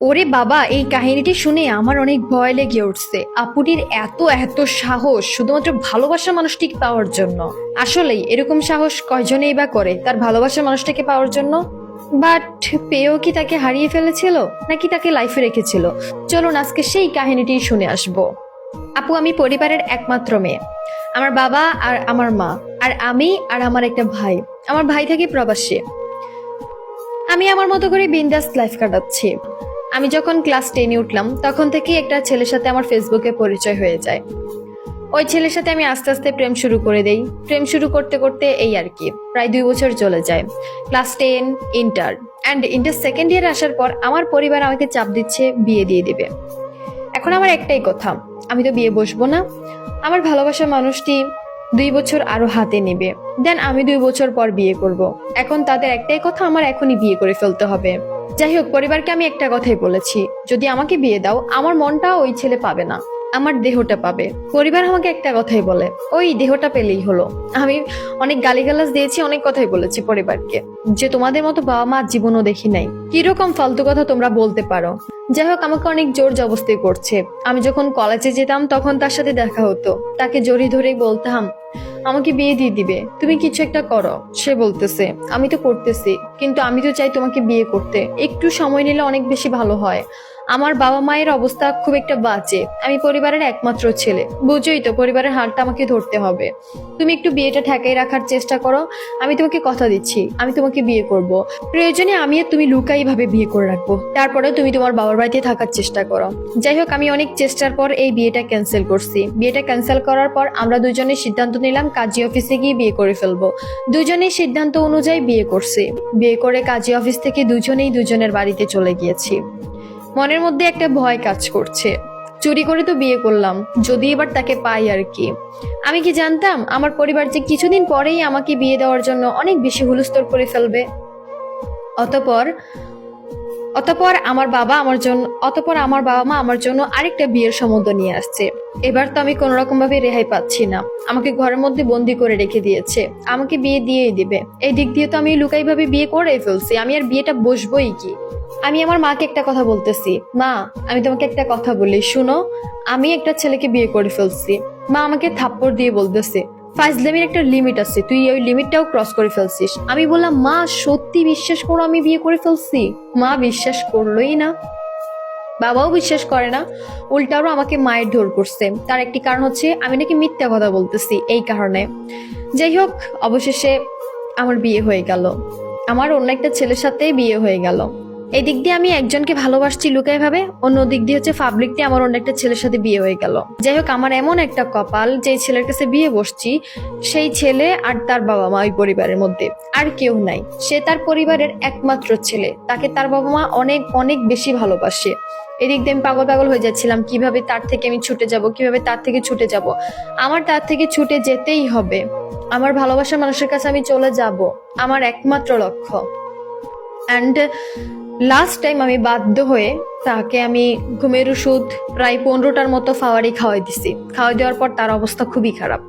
ওরে বাবা, এই কাহিনীটি শুনে আমার অনেক ভয় লেগে উঠছে। আপুটির এত এত সাহস, শুধুমাত্র ভালোবাসা মানুষটিকে পাওয়ার জন্য। আসলেই, এরকম সাহস কয়জনেই বা করে? তার ভালোবাসা মানুষটাকে পাওয়ার জন্য? বাট, পেয়েও কি তাকে হারিয়ে ফেলেছিল? নাকি তাকে লাইফে রেখেছিল? চলুন আজকে সেই কাহিনীটি শুনে আসব। আপু, আমি পরিবারের একমাত্র মেয়ে। আমার বাবা আর আমার মা, আর আমি আর আমার একটা ভাই। আমার ভাই থাকে প্রবাসী। আমি আমার মতো করে বিন্দাস লাইফ কাটাচ্ছি। আমি যখন ক্লাস টেনে উঠলাম, তখন থেকেই একটা ছেলের সাথে আমার ফেসবুকে পরিচয় হয়ে যায়। ওই ছেলের সাথে আমি আস্তে আস্তে প্রেম শুরু করে দেই। প্রেম শুরু করতে করতে এই আর কি, প্রায় দুই বছর চলে যায়। Class ten, inter and inter second year আসার পর আমার পরিবার আমাকে চাপ দিচ্ছে, বিয়ে দিয়ে দেবে। এখন আমার একটাই কথা, আমি তো বিয়ে বসবো না। আমার ভালোবাসা মানুষটি দুই বছর আরও হাতে নেবে। দেন আমি দুই বছর পর বিয়ে করব। এখন তাদের একটাই কথা, আমার এখনই বিয়ে করে ফেলতে হবে। যাই হোক, পরিবারকে আমি একটা কথাই বলেছি, যদি আমাকে বিয়ে দাও, আমার মনটা ওই ছেলে পাবে না, আমার দেহটা পাবে। পরিবার আমাকে একটা কথাই বলে, ওই দেহটা পেলেই হলো। আমি অনেক গালিগালাজ দিয়েছি, অনেক কথাই বলেছি পরিবারকে, যে তোমাদের মতো বাবা মা জীবনও দেখি নাই। কীরকম ফালতু কথা তোমরা বলতে পারো। যাই হোক, আমাকে অনেক জোর জবস্তি করছে। আমি যখন কলেজে যেতাম, তখন তার সাথে দেখা হতো। তাকে জড়ি ধরেই বলতাম, আমাকে বিয়ে দিয়ে দিবে। তুমি কিছু একটা করো। সে বলতেছে, আমি তো করতেছি, কিন্তু আমি তো চাই তোমাকে বিয়ে করতে। একটু সময় নিলে অনেক বেশি ভালো হয়। আমার বাবা মায়ের অবস্থা খুব একটা বাজে। আমি পরিবারের একমাত্র ছেলে। বুঝোই তো পরিবারের হালটা আমাকে ধরতে হবে। তুমি একটু বিয়েটা ঠেকাই রাখার চেষ্টা করো। আমি তোমাকে কথা দিচ্ছি। আমি তোমাকে বিয়ে করব। প্রয়োজনে আমি তুমি লুকাই ভাবে বিয়ে করে রাখব। তারপরে তুমি তোমার বাবার বাড়িতে থাকার চেষ্টা করো। যাই হোক, আমি অনেক চেষ্টার পর এই বিয়েটা ক্যান্সেল করছি। বিয়েটা ক্যান্সেল করার পর আমরা দুজনে সিদ্ধান্ত নিলাম কাজী অফিসে গিয়ে বিয়ে করে ফেলব। দুজনেই সিদ্ধান্ত অনুযায়ী বিয়ে করছি। বিয়ে করে কাজী অফিস থেকে দুজনেই দুজনের বাড়িতে চলে গিয়েছি। মনের মধ্যে একটা ভয় কাজ করছে। চুরি করে তো বিয়ে করলাম, যদি এবার তাকে পাই আর কি। আমি কি জানতাম আমার পরিবার যে কিছুদিন পরেই আমাকে বিয়ে দেওয়ার জন্য অনেক বেশি হুলস্থর করে ফেলবে? অতপর অতপর আমার বাবা আমার জন্য অতপর আমার বাবা মা আমার জন্য আরেকটা বিয়ের সম্বন্ধ নিয়ে আসছে। এবার তো আমি কোনো রকম ভাবে রেহাই পাচ্ছি না। আমাকে ঘরের মধ্যে বন্দি করে রেখে দিয়েছে। আমাকে বিয়ে দিয়েই দিবে। এই দিক দিয়ে তো আমি লুকাইভাবে বিয়ে করে ফেলছি। আমি আর বিয়েটা বসবোই কি? আমি আমার মাকে একটা কথা বলতেছি। মা, আমি তোমাকে একটা কথা বলি, শুনো? আমি একটা ছেলেকে বিয়ে করে ফেলছি। মা আমাকে থাপ্পড় দিয়ে বলতেছে ফাইজলামির একটা লিমিট আছে, তুই ওই লিমিটটাও ক্রস করে ফেলছিস। আমি বললাম, মা, সত্যি বিশ্বাস করো আমি বিয়ে করে ফেলছি? মা বিশ্বাস করলোই না। বাবাও বিশ্বাস করে না, উল্টারও আমাকে মায়ের ঢোর করছে। তার একটি কারণ হচ্ছে, আমি নাকি মিথ্যা কথা বলতেছি এই কারণে। যাই হোক, অবশেষে আমার বিয়ে হয়ে গেল। আমার অন্য একটা ছেলের সাথে বিয়ে হয়ে গেল। এই দিক দিয়ে আমি একজনকে ভালোবাসছি লুকাই ভাবে। অন্য দিক দিয়ে হচ্ছে পাবলিক দিয়ে আমার অন্য একটা ছেলের সাথে বিয়ে হয়ে গেল। যাই হোক, আমার এমন একটা কপাল যে ছেলের কাছে বিয়ে বসছি, সেই ছেলে আর তার বাবা মা ওই পরিবারের মধ্যে। আর কেউ নাই। সে তার পরিবারের একমাত্র ছেলে। তাকে তার বাবা মা অনেক অনেক বেশি ভালোবাসে। এদিক দিয়ে আমি পাগল পাগল হয়ে যাচ্ছিলাম, কীভাবে তার থেকে আমি ছুটে যাব, কীভাবে তার থেকে ছুটে যাব। আমার তার থেকে ছুটে যেতেই হবে। আমার ভালোবাসার মানুষের কাছে আমি চলে যাব। আমার একমাত্র লক্ষ্য। অ্যান্ড লাস্ট টাইম আমি বাধ্য হয়ে তাকে আমি ঘুমের ওষুধ প্রায় পনেরোটার মতো ফাওয়ারি খাওয়াই দিছি। খাওয়াই দেওয়ার পর তার অবস্থা খুবই খারাপ।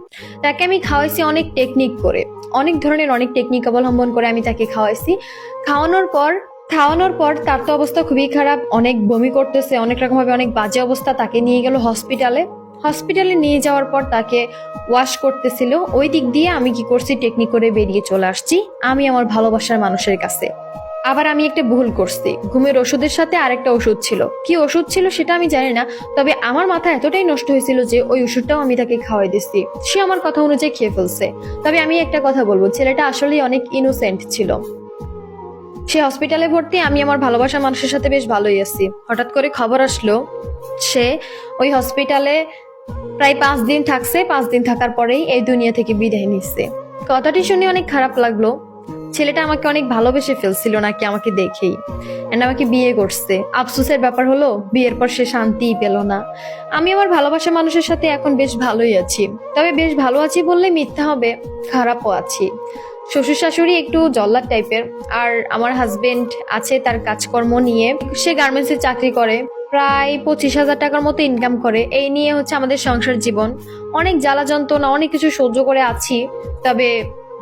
তাকে আমি খাওয়াইছি অনেক টেকনিক করে। অনেক ধরনের অনেক টেকনিক অবলম্বন করে আমি তাকে খাওয়াইছি। খাওয়ানোর পর খাওয়ানোর পর তার তো অবস্থা খুবই খারাপ। অনেক বমি করতেছে, অনেক রকমভাবে অনেক বাজে অবস্থা তাকে নিয়ে গেল হসপিটালে হসপিটালে নিয়ে যাওয়ার পর তাকে ওয়াশ করতেছিল। ওই দিক দিয়ে আমি কি করছি টেকনিক করে বেরিয়ে চলে আসছি। আমি আমার ভালোবাসার মানুষের কাছে। আবার আমি একটা ভুল করছি। ঘুমের ওষুধের সাথে আরেকটা ওষুধ ছিল। কি ওষুধ ছিল সেটা আমি জানি না, তবে আমার মাথা এতটাই নষ্ট হয়েছিল যে ওই ওষুধটাও আমি তাকে খাওয়াই দিচ্ছি সে আমার কথা অনুযায়ী খেয়ে ফেলছে। তবে আমি একটা কথা বলব, ছেলেটা আসলেই অনেক ইনোসেন্ট ছিল। সে হসপিটালে ভর্তি, আমি আমার ভালোবাসার মানুষের সাথে বেশ ভালোই আছি। হঠাৎ করে খবর আসলো, সে ওই হসপিটালে প্রায় পাঁচ দিন থাকছে। পাঁচ দিন থাকার পরেই এই দুনিয়া থেকে বিদায় নিচ্ছে। কথাটি শুনে অনেক খারাপ লাগল। ছেলেটা আমাকে অনেক ভালোবেসে ফেলছিল নাকি আমাকে দেখেই। এন্ড আমাকে বিয়ে করছে। আফসোসের ব্যাপার হলো, বিয়ের পর সে শান্তিই পেল না। আমি আমার ভালোবাসা মানুষের সাথে এখন বেশ ভালোই আছি। তবে বেশ ভালো আছি বললে মিথ্যা হবে, খারাপও আছি। শ্বশুর শাশুড়ি একটু জল্লাদ টাইপের। আর আমার হাজবেন্ড আছে তার কাজকর্ম নিয়ে। সে গার্মেন্টসে চাকরি করে, প্রায় পঁচিশ হাজার টাকার মতো ইনকাম করে। এই নিয়ে হচ্ছে আমাদের সংসার জীবন। অনেক জ্বালা যন্ত্রণা অনেক কিছু সহ্য করে আছি। তবে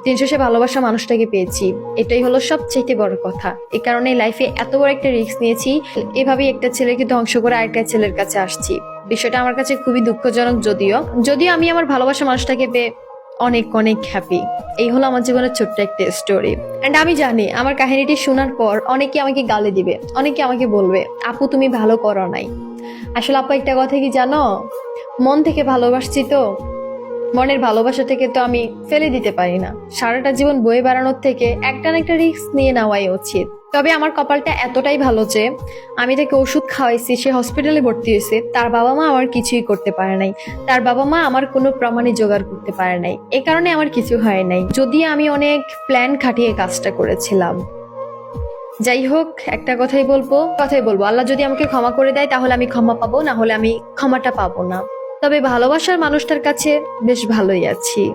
দিন শেষে ভালোবাসা মানুষটাকে পেয়েছি। এটাই হলো সবচেয়ে বড় কথা। এই কারণে লাইফে এত বড় একটা রিস্ক নিয়েছি, এভাবেই একটা ছেলেকে ধ্বংস করে আরেকটা ছেলের কাছে আসছি। বিষয়টা আমার কাছে খুবই দুঃখজনক যদিও। যদিও আমি আমার ভালোবাসা মানুষটাকে পেয়ে অনেক অনেক হ্যাপি এই হলো আমার জীবনের ছোট্ট একটা স্টোরি অ্যান্ড আমি জানি, আমার কাহিনীটি শোনার পর অনেকে আমাকে গালি দিবে, অনেকে আমাকে বলবে, আপু, তুমি ভালো করো নাই। আসলে আপু একটা কথা কি জানো? মন থেকে ভালোবাসছি তো। মনের ভালোবাসা থেকে তো আমি ফেলে দিতে পারি না। সারাটা জীবন বয়ে বেড়ানোর থেকে একটা না একটা রিস্ক নিয়ে নেওয়াই উচিত। তবে আমার কপালটা এতটাই ভালো যে আমি তাকে ওষুধ খাওয়াইছি, সে হসপিটালে ভর্তি হয়েছে, তার বাবা মা আমার কিছুই করতে পারে নাই। তার বাবা মা আমার কোনো প্রমাণই জোগাড় করতে পারে নাই। এ কারণে আমার কিছু হয় নাই। যদি আমি অনেক প্ল্যান খাটিয়ে কাজটা করেছিলাম। যাই হোক, একটা কথাই বলব কথাই বলব। আল্লাহ যদি আমাকে ক্ষমা করে দেয়, তাহলে আমি ক্ষমা পাবো, না হলে আমি ক্ষমাটা পাবো না। তবে ভালোবাসার মানুষটার কাছে বেশ ভালোই আছি।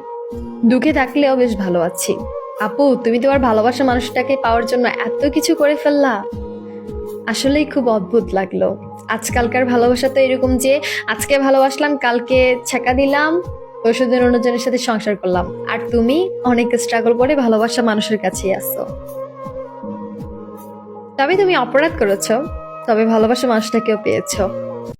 দুঃখে থাকলেও বেশ ভালো আছি। আপু, তুমি তোমার ভালোবাসার মানুষটাকে পাওয়ার জন্য এত কিছু করে ফেললা। আসলেই খুব অদ্ভুত লাগল। আজকালকার ভালোবাসা তো এরকম যে, আজকে ভালোবাসলাম, কালকে ছেঁকা দিলাম, ওষুধের অন্যজনের সাথে সংসার করলাম। আর তুমি অনেক স্ট্রাগল করে ভালোবাসা মানুষের কাছেই আসো তবে তুমি অপরাধ করেছ, তবে ভালোবাসা মানুষটাকেও পেয়েছ।